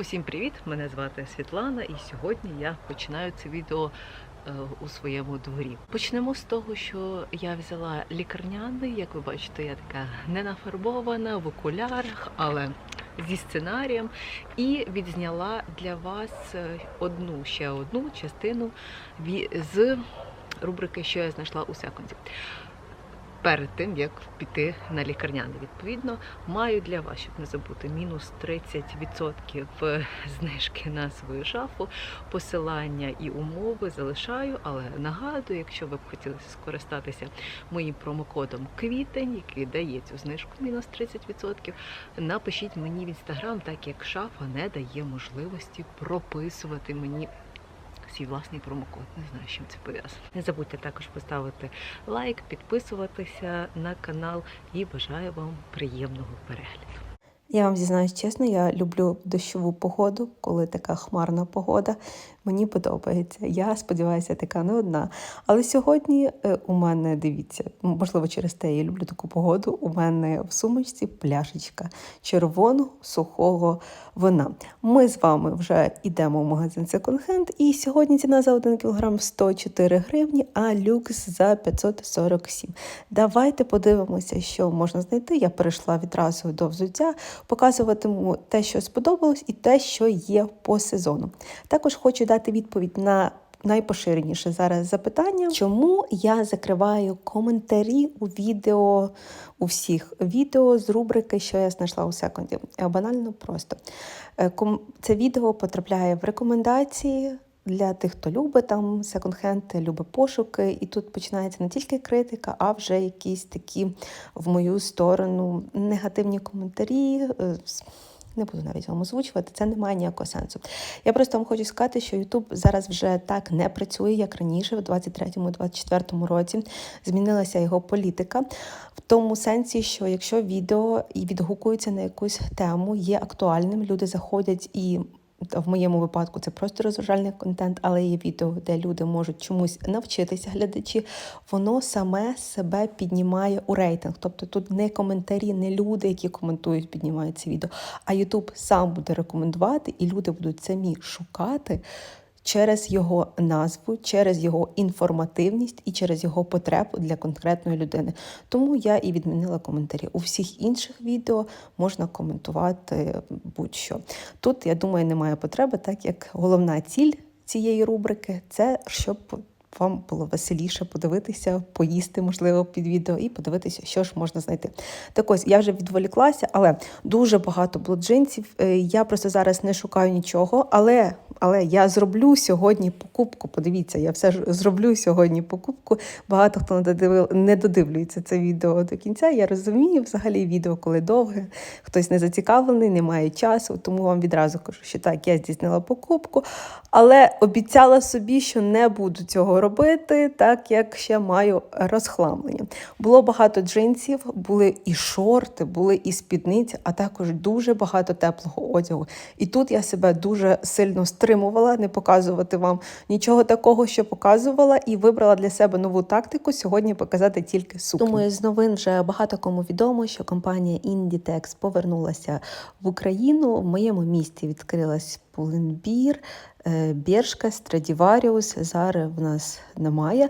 Усім привіт! Мене звати Світлана, і сьогодні я починаю це відео е, у своєму дворі. Почнемо з того, що я взяла лікарняний. Як ви бачите, я така не нафарбована в окулярах, але зі сценарієм, і відзняла для вас е, одну ще одну частину з рубрики, що я знайшла у секунді. Перед тим як піти на лікарняний, відповідно, маю для вас, щоб не забути, мінус 30% знижки на свою шафу. Посилання і умови залишаю, але нагадую, якщо ви б хотіли скористатися моїм промокодом квітень, який дає цю знижку мінус 30%, напишіть мені в інстаграм, так як шафа не дає можливості прописувати мені свій власний промокод. Не знаю, з чим це пов'язано. Не забудьте також поставити лайк, підписуватися на канал і бажаю вам приємного перегляду. Я вам зізнаюсь чесно, я люблю дощову погоду, коли така хмарна погода. Мені подобається. Я сподіваюся, така не одна. Але сьогодні е, у мене, дивіться, можливо, через те я люблю таку погоду. У мене в сумочці пляшечка червоного сухого вина. Ми з вами вже йдемо в магазин Second Hand, і сьогодні ціна за 1 кг 104 гривні, а люкс за 547. Давайте подивимося, що можна знайти. Я перейшла відразу до взуття, показуватиму те, що сподобалось, і те, що є по сезону. Також хочу дати відповідь на найпоширеніше зараз запитання, чому я закриваю коментарі у відео у всіх відео з рубрики, що я знайшла у секунді. Банально просто. Е, Це відео потрапляє в рекомендації. Для тих, хто любить там секонд-хенд, любить пошуки, і тут починається не тільки критика, а вже якісь такі в мою сторону негативні коментарі. е, Не буду навіть вам озвучувати, це не має ніякого сенсу. Я просто вам хочу сказати, що YouTube зараз вже так не працює, як раніше, в 23-24 році. Змінилася його політика в тому сенсі, що якщо відео і відгукується на якусь тему, є актуальним, люди заходять і. В моєму випадку це просто розважальний контент, але є відео, де люди можуть чомусь навчитися, глядачі. Воно саме себе піднімає у рейтинг. Тобто тут не коментарі, не люди, які коментують, піднімають це відео, а Ютуб сам буде рекомендувати, і люди будуть самі шукати через його назву, через його інформативність і через його потребу для конкретної людини. Тому я і відмінила коментарі. У всіх інших відео можна коментувати будь-що. Тут, я думаю, немає потреби, так як головна ціль цієї рубрики це щоб. Вам було веселіше подивитися, поїсти, можливо, під відео і подивитися, що ж можна знайти. Так ось я вже відволіклася, але дуже багато було джинсів. Е, Я просто зараз не шукаю нічого, але, але я зроблю сьогодні покупку. Подивіться, я все ж зроблю сьогодні покупку. Багато хто не не додивлюється це відео до кінця. Я розумію, взагалі відео, коли довге, хтось не зацікавлений, не має часу. Тому вам відразу кажу, що так, я здійснила покупку, але обіцяла собі, що не буду цього робити, так як ще маю розхламлення. Було багато джинсів, були і шорти, були і спідниці, а також дуже багато теплого одягу. І тут я себе дуже сильно стримувала, не показувати вам нічого такого, що показувала, і вибрала для себе нову тактику сьогодні показати тільки сукні. Думаю, з новин вже багато кому відомо, що компанія Inditex повернулася в Україну. В моєму місті відкрилась Пулинбір, е, Бершка, Страдіваріус. Зараз в нас немає.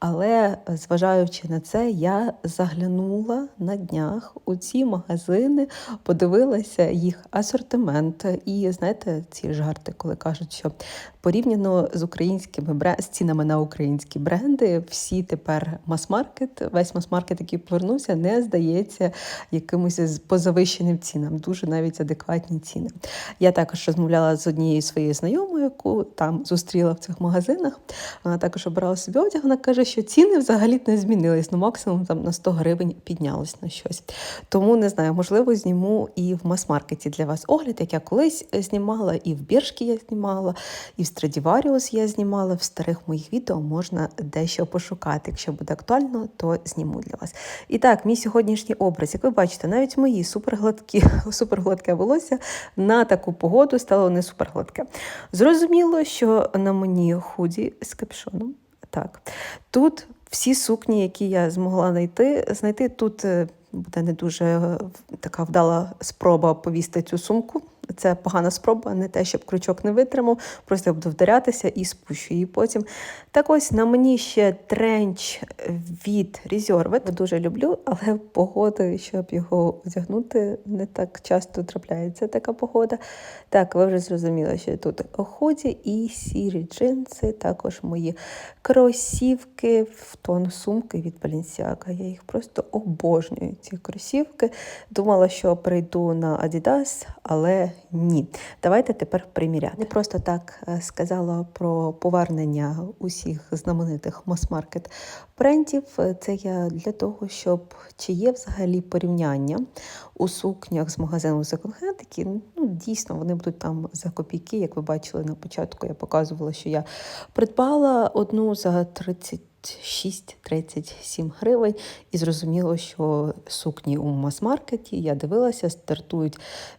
Але зважаючи на це, я заглянула на днях у ці магазини, подивилася їх асортимент. І знаєте, ці жарти, коли кажуть, що порівняно з українськими з цінами на українські бренди, всі тепер мас-маркет, весь мас-маркет, який повернувся, не здається якимось з- по завищеним цінам. Дуже навіть адекватні ціни. Я також розмовляла з однією своєю знайомою, яку там зустріла в цих магазинах. Вона також обирала собі одяг. Вона каже, що ціни взагалі не змінились. Ну, максимум там на 100 гривень піднялось на щось. Тому не знаю, можливо, зніму і в мас-маркеті для вас огляд, як я колись е, знімала, і в Біршки я знімала, і в Страдіваріус я знімала. В старих моїх відео можна дещо пошукати. Якщо буде актуально, то зніму для вас. І так, мій сьогоднішній образ, як ви бачите, навіть мої супергладкі, супергладке волосся на таку погоду стало не супергладке. Зрозуміло, що на мені худі з капюшоном. Так, тут всі сукні, які я змогла знайти, знайти тут е, буде не дуже е, така вдала спроба повісти цю сумку Це погана спроба, не те, щоб крючок не витримав, просто буду вдарятися і спущу її потім. Так ось на мені ще тренч від Reserved. Дуже люблю, але погода, щоб його одягнути, не так часто трапляється така погода. Так, ви вже зрозуміли, що тут ході і сірі джинси, також мої кросівки в тон сумки від Balenciaga. Я їх просто обожнюю, ці кросівки. Думала, що прийду на Adidas, але ні. Давайте тепер приміряти. Не просто так е, сказала про повернення усіх знаменитих мас-маркет брендів. Це я для того, щоб чи є взагалі порівняння у сукнях з магазину Second ну, дійсно вони будуть там за копійки. Як ви бачили на початку, я показувала, що я придбала одну за 30 6-37 гривень, і зрозуміло, що сукні у мас-маркеті я дивилася, стартують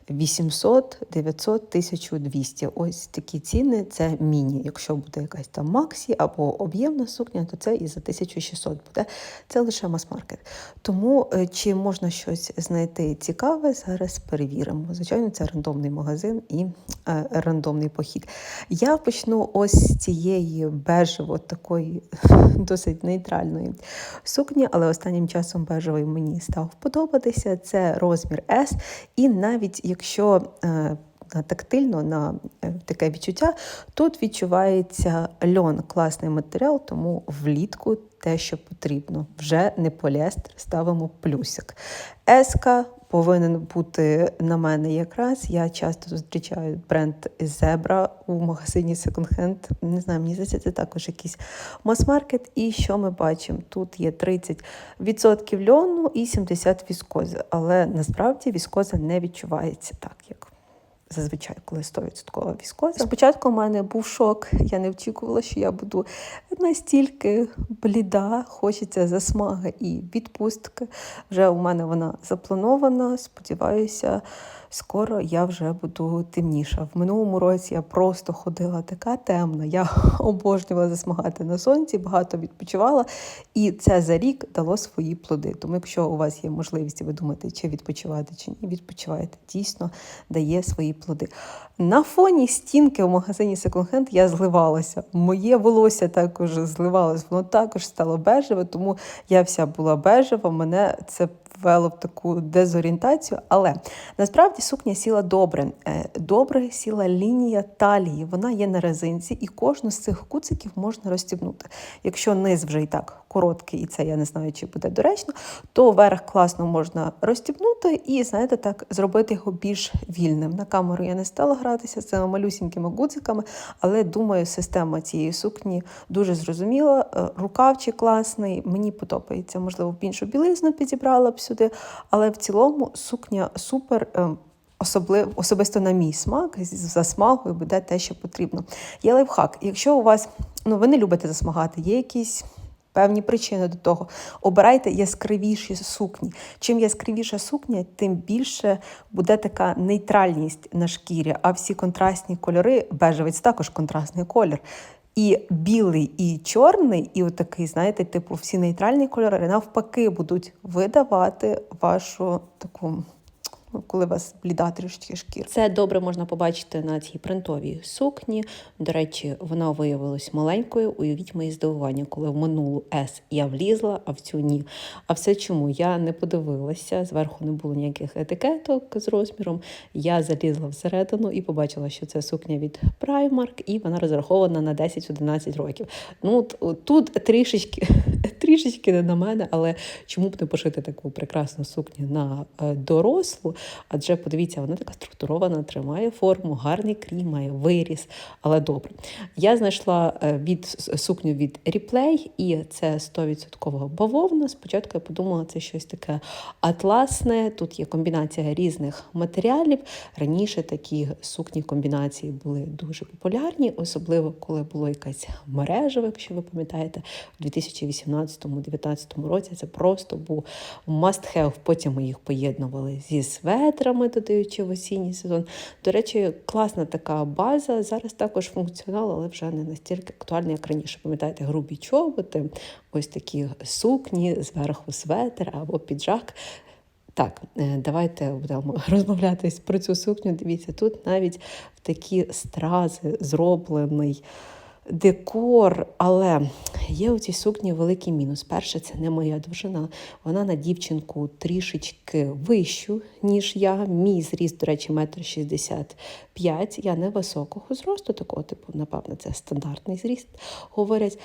800, 900, 1200. Ось такі ціни це міні. Якщо буде якась там максі або об'ємна сукня, то це і за 1600 буде. Це лише мас-маркет. Тому е, чи можна щось знайти цікаве, зараз перевіримо. Звичайно, це рандомний магазин і е, рандомний похід. Я почну ось з цієї бежево такої досить нейтральної сукні, але останнім часом бежевий мені став подобатися. Це розмір S. І навіть якщо е, на тактильно на е, таке відчуття, тут відчувається льон, класний матеріал, тому влітку те, що потрібно. Вже не поліестер, ставимо плюсик. Еска повинен бути на мене якраз. Я часто зустрічаю бренд Zebra у магазині Hand. Не знаю, мені здається, це також якийсь мас-маркет. І що ми бачимо? Тут є 30% льону і 70% віскози. Але насправді віскоза не відчувається так, як зазвичай, коли 100% віскоза. Спочатку у мене був шок. Я не очікувала, що я буду настільки бліда, хочеться засмаги і відпустки. Вже у мене вона запланована. Сподіваюся, скоро я вже буду темніша. В минулому році я просто ходила така темна. Я обожнювала засмагати на сонці, багато відпочивала, і це за рік дало свої плоди. Тому, якщо у вас є можливість, ви думаєте, чи відпочивати, чи ні, відпочивайте. Дійсно дає свої плоди. На фоні стінки в магазині Hand я зливалася. Моє волосся також зливалось, воно також стало бежеве, тому я вся була бежева. Мене це ввело в таку дезорієнтацію. Але насправді сукня сіла добре. Е, Добре сіла лінія талії. Вона є на резинці, і кожну з цих куциків можна розстібнути. Якщо низ вже і так короткий, і це я не знаю, чи буде доречно, то верх класно можна розстібнути і, знаєте, так зробити його більш вільним. На камеру я не стала гратися з цими малюсінькими гудзиками, але думаю, система цієї сукні дуже зрозуміла. Е, Рукавчик класний, мені подобається. Можливо, б іншу білизну підібрала б сюди, але в цілому сукня супер. е, Особливо особисто на мій смак з засмагою буде те, що потрібно. Є лайфхак. Якщо у вас ну ви не любите засмагати, є якісь певні причини до того. Обирайте яскравіші сукні. Чим яскравіша сукня, тим більше буде така нейтральність на шкірі. А всі контрастні кольори, бежевець також контрастний колір. І білий, і чорний, і отакий, знаєте, типу, всі нейтральні кольори навпаки будуть видавати вашу таку. Коли у вас бліда трішки шкіра. Це добре можна побачити на цій принтовій сукні. До речі, вона виявилась маленькою. Уявіть моє здивування, коли в минулу S я влізла, а в цю ні. А все чому? Я не подивилася, зверху не було ніяких етикеток з розміром. Я залізла всередину і побачила, що це сукня від Primark, і вона розрахована на 10-11 років. Ну, тут трішечки, трішечки не на мене, але чому б не пошити таку прекрасну сукню на е, дорослу? Адже подивіться, вона така структурована, тримає форму, гарний крій, має виріс, але добре. Я знайшла е, від сукню від Replay, і це 100% бавовна. Спочатку я подумала, це щось таке атласне. Тут є комбінація різних матеріалів. Раніше такі сукні комбінації були дуже популярні, особливо коли було якась мережева, якщо ви пам'ятаєте, у 2018-2019 році це просто був must have. Потім ми їх поєднували зі светрами, додаючи в осінній сезон. До речі, класна така база. Зараз також функціонал, але вже не настільки актуальна, як раніше. Пам'ятаєте, грубі чоботи, ось такі сукні, зверху светр або піджак. Так, е, давайте будемо розмовляти про цю сукню. Дивіться, тут навіть в такі стрази зроблений декор, але є у цій сукні великий мінус. Перше, це не моя довжина. Вона на дівчинку трішечки вищу, ніж я. Мій зріст, до речі, метр шістдесят п'ять. Я невисокого зросту, такого типу, напевно, це стандартний зріст. Говорять.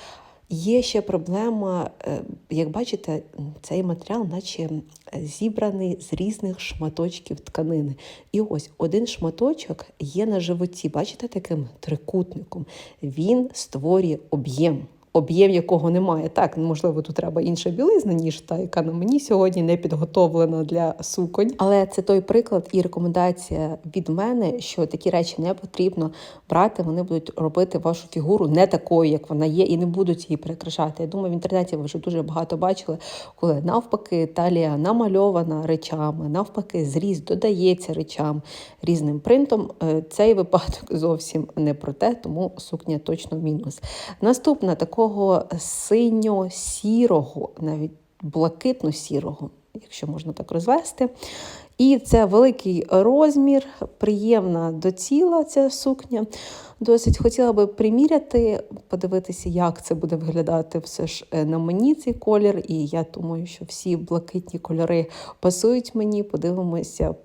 Є ще проблема, е, як бачите, цей матеріал, наче зібраний з різних шматочків тканини. І ось один шматочок є на животі, бачите, таким трикутником. Він створює об'єм. Об'єм якого немає. Так, можливо, тут треба інша білизна, ніж та, яка на мені сьогодні не підготовлена для суконь. Але це той приклад і рекомендація від мене, що такі речі не потрібно брати. Вони будуть робити вашу фігуру не такою, як вона є, і не будуть її прикрашати. Я думаю, в інтернеті ви вже дуже багато бачили, коли навпаки талія намальована речами, навпаки, зріст додається речам різним принтом. Е, Цей випадок зовсім не про те, тому сукня точно мінус. Наступна такого синьо-сірого, навіть блакитно-сірого, якщо можна так розвести. І це великий розмір, приємна до тіла ця сукня. Досить хотіла би приміряти, подивитися, як це буде виглядати все ж е, на мені цей колір. І я думаю, що всі блакитні кольори пасують мені. Подивимося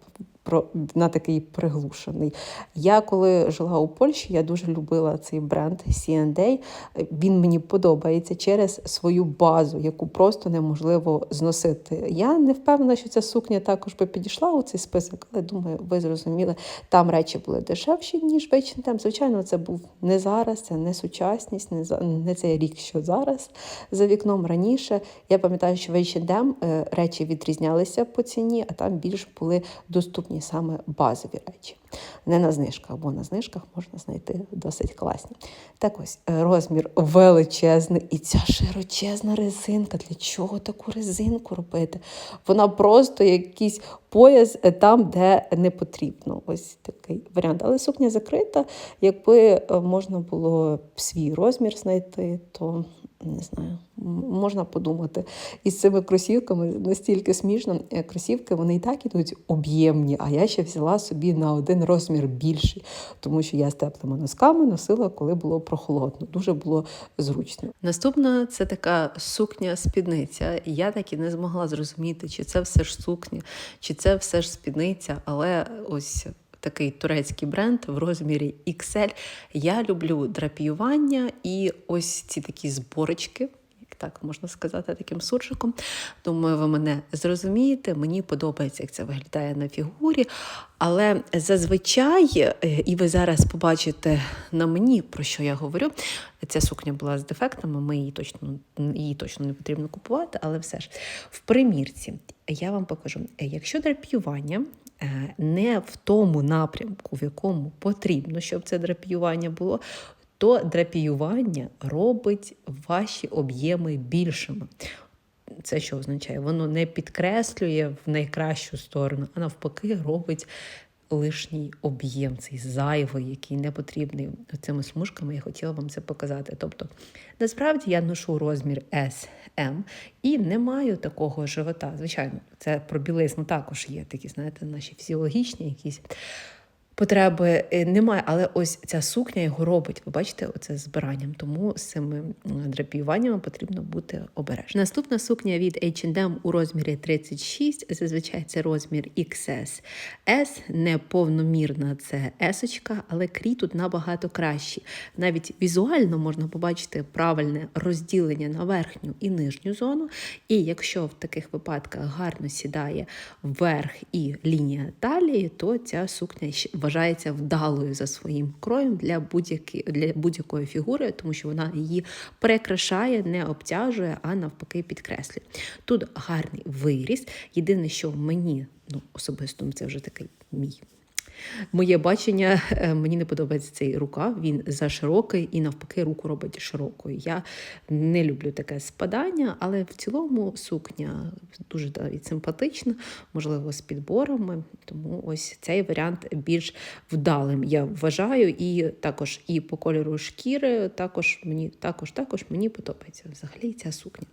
на такий приглушений. Я коли жила у Польщі, я дуже любила цей бренд C&A. Він мені подобається через свою базу, яку просто неможливо зносити. Я не впевнена, що ця сукня також би підійшла у цей список, але думаю, ви зрозуміли, там речі були дешевші, ніж H&M. Звичайно, це був не зараз, це не сучасність, не, за- не цей рік, що зараз за вікном раніше. Я пам'ятаю, що в H&M е, речі відрізнялися по ціні, а там більш були доступні саме базові речі. Не на знижках, бо на знижках можна знайти досить класні. Так ось е, розмір величезний, і ця широчезна резинка. Для чого таку резинку робити? Вона просто якийсь пояс е, там, де не потрібно. Ось такий варіант. Але сукня закрита. Якби е, можна було свій розмір знайти, то не знаю, можна подумати. І з цими кросівками настільки смішно. Кросівки вони і так ідуть об'ємні, а я ще взяла собі на один розмір більший, тому що я з теплими носками носила, коли було прохолодно. Дуже було зручно. Наступна це така сукня-спідниця. Я так і не змогла зрозуміти, чи це все ж сукня, чи це все ж спідниця, але ось. Такий турецький бренд в розмірі XL. Я люблю драпіювання і ось ці такі зборочки, так можна сказати, таким суржиком. Думаю, ви мене зрозумієте. Мені подобається, як це виглядає на фігурі. Але зазвичай, е, і ви зараз побачите на мені, про що я говорю. Ця сукня була з дефектами, ми її точно, її точно не потрібно купувати, але все ж в примірці я вам покажу, якщо драпіювання е, не в тому напрямку, в якому потрібно, щоб це драпіювання було, то драпіювання робить ваші об'єми більшими. Це що означає? Воно не підкреслює в найкращу сторону, а навпаки, робить лишній об'єм, цей зайвий, який не потрібний цими смужками. Я хотіла вам це показати. Тобто, насправді я ношу розмір S, M і не маю такого живота. Звичайно, це про білизну також є такі, знаєте, наші фізіологічні якісь потреби е, немає, але ось ця сукня його робить. Ви бачите, оце збиранням. Тому з цими драпіюваннями потрібно бути обережним. Наступна сукня від H&M у розмірі 36, зазвичай це розмір XS. S не повномірна, це S, але крій тут набагато кращий. Навіть візуально можна побачити правильне розділення на верхню і нижню зону. І якщо в таких випадках гарно сідає верх і лінія талії, то ця сукня щ- вважається вдалою за своїм кроєм для, будь-які, для будь-якої фігури, тому що вона її перекрашає, не обтяжує, а навпаки підкреслює. Тут гарний виріс. Єдине, що мені ну, особисто це вже такий мій Моє бачення, е, мені не подобається цей рукав, він за широкий і навпаки руку робить широкою. Я не люблю таке спадання, але в цілому сукня дуже навіть симпатична, можливо, з підборами. Тому ось цей варіант більш вдалим, я вважаю. І також і по кольору шкіри, також мені також, також мені подобається взагалі ця сукня.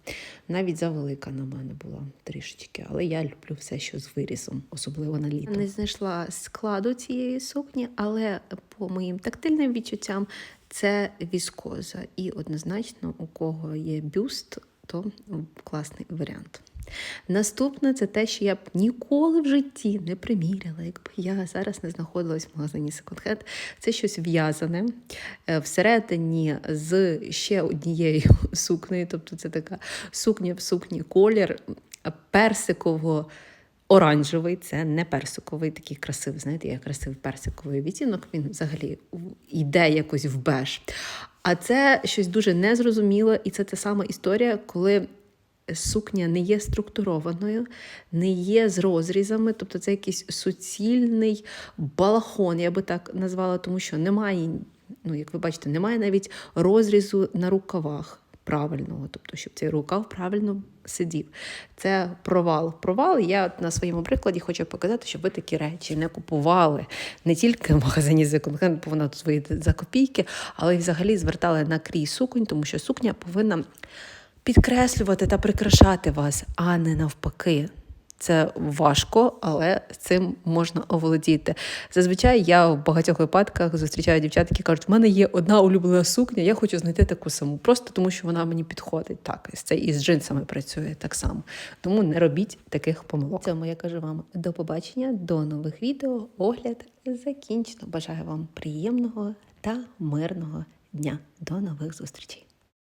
Навіть завелика на мене була трішечки, але я люблю все, що з вирізом, особливо на літо. Не знайшла складу цієї сукні, але по моїм тактильним відчуттям це віскоза. І однозначно, у кого є бюст, то класний варіант. Наступне це те, що я б ніколи в житті не приміряла, якби я зараз не знаходилась в магазині секонд-хенд. Це щось в'язане е, всередині з ще однією сукнею. Тобто це така сукня в сукні колір персиково. Оранжевий це не персиковий, такий красивий. Знаєте, як красивий персиковий відтінок, він взагалі йде якось в беж. А це щось дуже незрозуміле, і це та сама історія, коли сукня не є структурованою, не є з розрізами, тобто це якийсь суцільний балахон, я би так назвала, тому що немає, ну як ви бачите, немає навіть розрізу на рукавах правильного, тобто, щоб цей рукав правильно сидів. Це провал. Провал. Я на своєму прикладі хочу показати, щоб ви такі речі не купували не тільки в магазині секонд-хенд, бо вона тут свої за копійки, але й взагалі звертали на крій суконь, тому що сукня повинна підкреслювати та прикрашати вас, а не навпаки. Це важко, але цим можна оволодіти. Зазвичай я в багатьох випадках зустрічаю дівчат, які кажуть, в мене є одна улюблена сукня, я хочу знайти таку саму, просто тому що вона мені підходить. Так, це і з джинсами працює так само. Тому не робіть таких помилок. Цьому я кажу вам до побачення, до нових відео. Огляд закінчено. Бажаю вам приємного та мирного дня. До нових зустрічей.